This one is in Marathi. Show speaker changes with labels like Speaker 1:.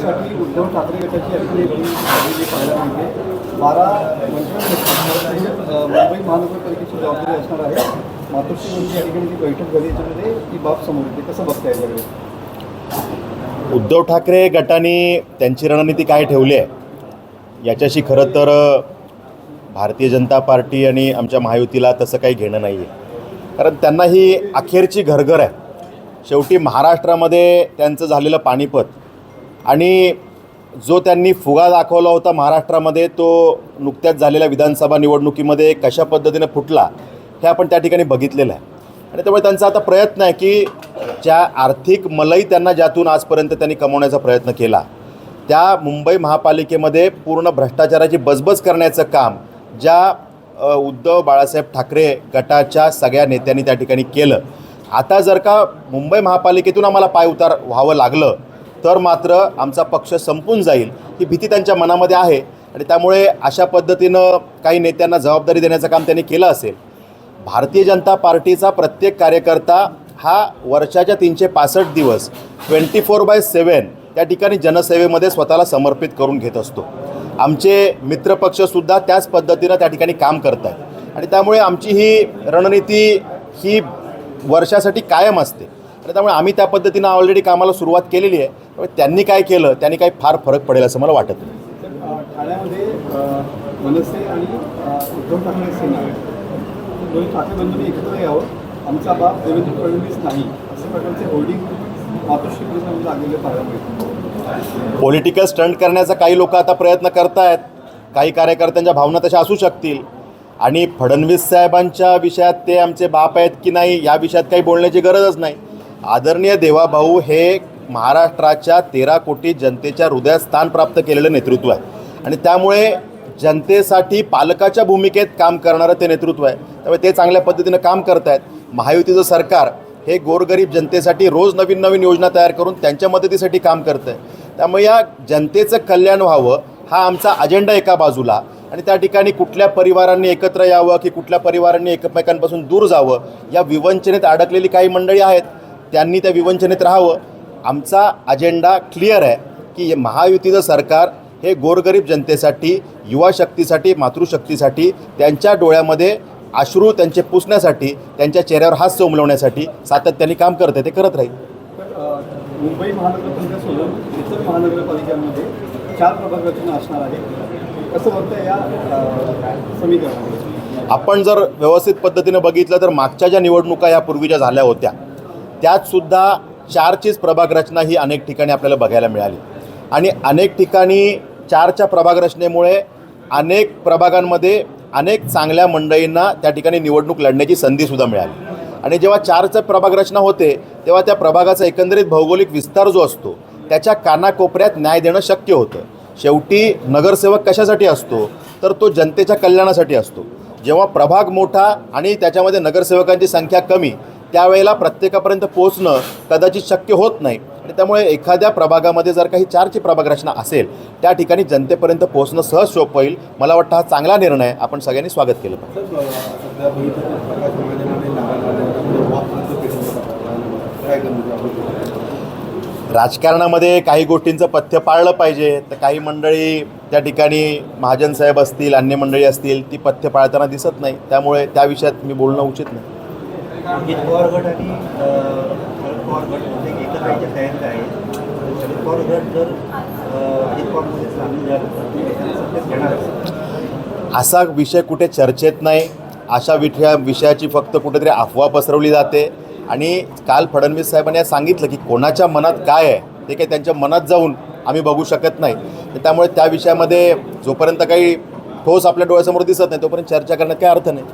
Speaker 1: साठी उद्धव ठाकरे गटाची आणखी एक झालेली पाहायला मिळते. बारा मंत्री मुंबई महानगरपालिकेची जबाबदारी असणार आहे. मातोश्री मंत्री या ठिकाणी जी बैठक झाली याच्यामध्ये ती बाब समोर येते. कसं बघता याच्याकडे
Speaker 2: उद्धव ठाकरे गटाने त्यांची रणनीती काय ठेवली आहे? याच्याशी खरं तर भारतीय जनता पार्टी आणि आमच्या महायुतीला तसं काही घेणं नाही आहे कारण त्यांना ही अखेरची घरघर आहे. शेवटी महाराष्ट्रामध्ये त्यांचं झालेलं पानिपत आणि जो त्यांनी फुगा दाखवला होता महाराष्ट्रामध्ये तो नुकत्याच झालेल्या विधानसभा निवडणुकीमध्ये कशा पद्धतीने फुटला हे आपण त्या ठिकाणी बघितलेलं आहे. आणि त्यामुळे त्यांचा आता प्रयत्न आहे की ज्या आर्थिक मलई त्यांना ज्यातून आजपर्यंत त्यांनी कमवण्याचा प्रयत्न केला त्या मुंबई महापालिकेमध्ये पूर्ण भ्रष्टाचाराची बजबज करण्याचं काम ज्या उद्धव बाळासाहेब ठाकरे गटाच्या सगळ्या नेत्यांनी त्या ठिकाणी केलं. आता जर का मुंबई महापालिकेतून आम्हाला पायउतार व्हावं लागलं तर मात्र आमचा पक्ष संपून जाईल ही भीती त्यांच्या मनामध्ये आहे. आणि त्यामुळे अशा पद्धतीनं काही नेत्यांना जबाबदारी देण्याचं काम त्यांनी केलं असेल. भारतीय जनता पार्टीचा प्रत्येक कार्यकर्ता हा वर्षाच्या तीनशे पासष्ट दिवस ट्वेंटी फोर बाय सेवन त्या ठिकाणी जनसेवेमध्ये स्वतःला समर्पित करून घेत असतो. आमचे मित्रपक्षसुद्धा त्याच पद्धतीनं त्या ठिकाणी काम करत आहेत. आणि त्यामुळे आमची ही रणनीती ही वर्षासाठी कायम असते. आणि त्यामुळे आम्ही त्या पद्धतीनं ऑलरेडी कामाला सुरुवात केलेली आहे. त्यामुळे त्यांनी काय केलं त्यांनी काही फार फरक पडेल असं मला वाटत नाही.
Speaker 1: तर अ, ठाण्यामध्ये अ, मनसे आणि अ, उद्धव ठाकरे सेना दोन्ही ठाकरे बंधूंनी एकत्र यावं. आमचा बाप देवेंद्र फडणवीस नाही अशा प्रकारचे होर्डिंग मातोश्री परिसरामध्ये लागलेले पाहायला मिळते
Speaker 2: पॉलिटिकल स्टंट करण्याचा काही लोक आता प्रयत्न करतायत. काही कार्यकर्त्यांच्या भावना तशा असू शकतील. आणि फडणवीस साहेबांच्या विषयात ते आमचे बाप आहेत की नाही या विषयात काही बोलण्याची गरजच नाही. आदरणीय देवाभाऊ हे महाराष्ट्राच्या तेरा कोटी जनतेच्या हृदयात स्थान प्राप्त केलेलं नेतृत्व आहे. आणि त्यामुळे जनतेसाठी पालकाच्या भूमिकेत काम करणारं ते नेतृत्व आहे. त्यामुळे ते चांगल्या पद्धतीनं काम करत आहेत महायुतीचं सरकार हे गोरगरीब जनतेसाठी रोज नवीन नवीन योजना तयार करून त्यांच्या मदतीसाठी काम करतं आहे त्यामुळे या जनतेचं कल्याण व्हावं हा आमचा अजेंडा एका बाजूला. आणि त्या ठिकाणी कुठल्या परिवारांनी एकत्र यावं की कुठल्या परिवारांनी एकमेकांपासून दूर जावं या विवंचनेत अडकलेली काही मंडळी आहेत. त्यांनी त्या विवंचनेत राहावं. आमचा अजेंडा क्लिअर आहे की हे महायुतीचं सरकार हे गोरगरीब जनतेसाठी युवा शक्तीसाठी मातृशक्तीसाठी त्यांच्या डोळ्यामध्ये अश्रू त्यांचे पुसण्यासाठी त्यांच्या चेहऱ्यावर हास्य उमलवण्यासाठी सातत्याने काम करत आहे. ते करत राहील.
Speaker 1: मुंबई इतर महानगरपालिकांमध्ये चार प्रभाग रचना असणार आहे कसं बघतं या अ, समीकरणामध्ये?
Speaker 2: आपण जर व्यवस्थित पद्धतीनं बघितलं तर मागच्या ज्या निवडणुका या पूर्वीच्या झाल्या होत्या त्यातसुद्धा चारचीच प्रभाग रचना ही अनेक ठिकाणी आपल्याला बघायला मिळाली. आणि अनेक ठिकाणी चारच्या प्रभाग रचनेमुळे अनेक प्रभागांमध्ये अनेक चांगल्या मंडळींना त्या ठिकाणी निवडणूक लढण्याची संधीसुद्धा मिळाली. आणि जेव्हा चारचं प्रभाग रचना होते तेव्हा त्या प्रभागाचा एकंदरीत भौगोलिक विस्तार जो असतो त्याच्या कानाकोपऱ्यात न्याय देणं शक्य होतं. शेवटी नगरसेवक कशासाठी असतो? तर तो जनतेच्या कल्याणासाठी असतो. जेव्हा प्रभाग मोठा आणि त्याच्यामध्ये नगरसेवकांची संख्या कमी त्यावेळेला प्रत्येकापर्यंत पोहोचणं कदाचित शक्य होत नाही. आणि त्यामुळे एखाद्या प्रभागामध्ये जर काही चारची प्रभाग रचना असेल त्या ठिकाणी जनतेपर्यंत पोहोचणं सहज सोपं होईल. मला वाटतं हा चांगला निर्णय. आपण सगळ्यांनी स्वागत केलं राजकारणामध्ये काही गोष्टींचं पथ्य पाळलं पाहिजे. तर काही मंडळी त्या ठिकाणी महाजन साहेब असतील अन्य मंडळी असतील ती पथ्य पाळताना दिसत नाही. त्यामुळे त्या विषयात मी बोलणं उचित नाही.
Speaker 3: अजित पवार गट आणि शरद पवार गट म्हणजे मध्ये एकत्र यायच्या तयारीत आहे शरद पवार गट जर अजित पवारमध्ये सामील झालं घेणार
Speaker 2: असा विषय कुठे चर्चेत नाही. अशा विषया विषयाची फक्त कुठेतरी अफवा पसरवली जाते. आणि काल फडणवीस साहेबांनी सांगितलं की कोणाच्या मनात काय आहे ते काही त्यांच्या मनात जाऊन आम्ही बघू शकत नाही. तर त्यामुळे त्या विषयामध्ये जोपर्यंत काही ठोस आपल्या डोळ्यासमोर दिसत नाही तोपर्यंत चर्चा करण्यात काही अर्थ नाही.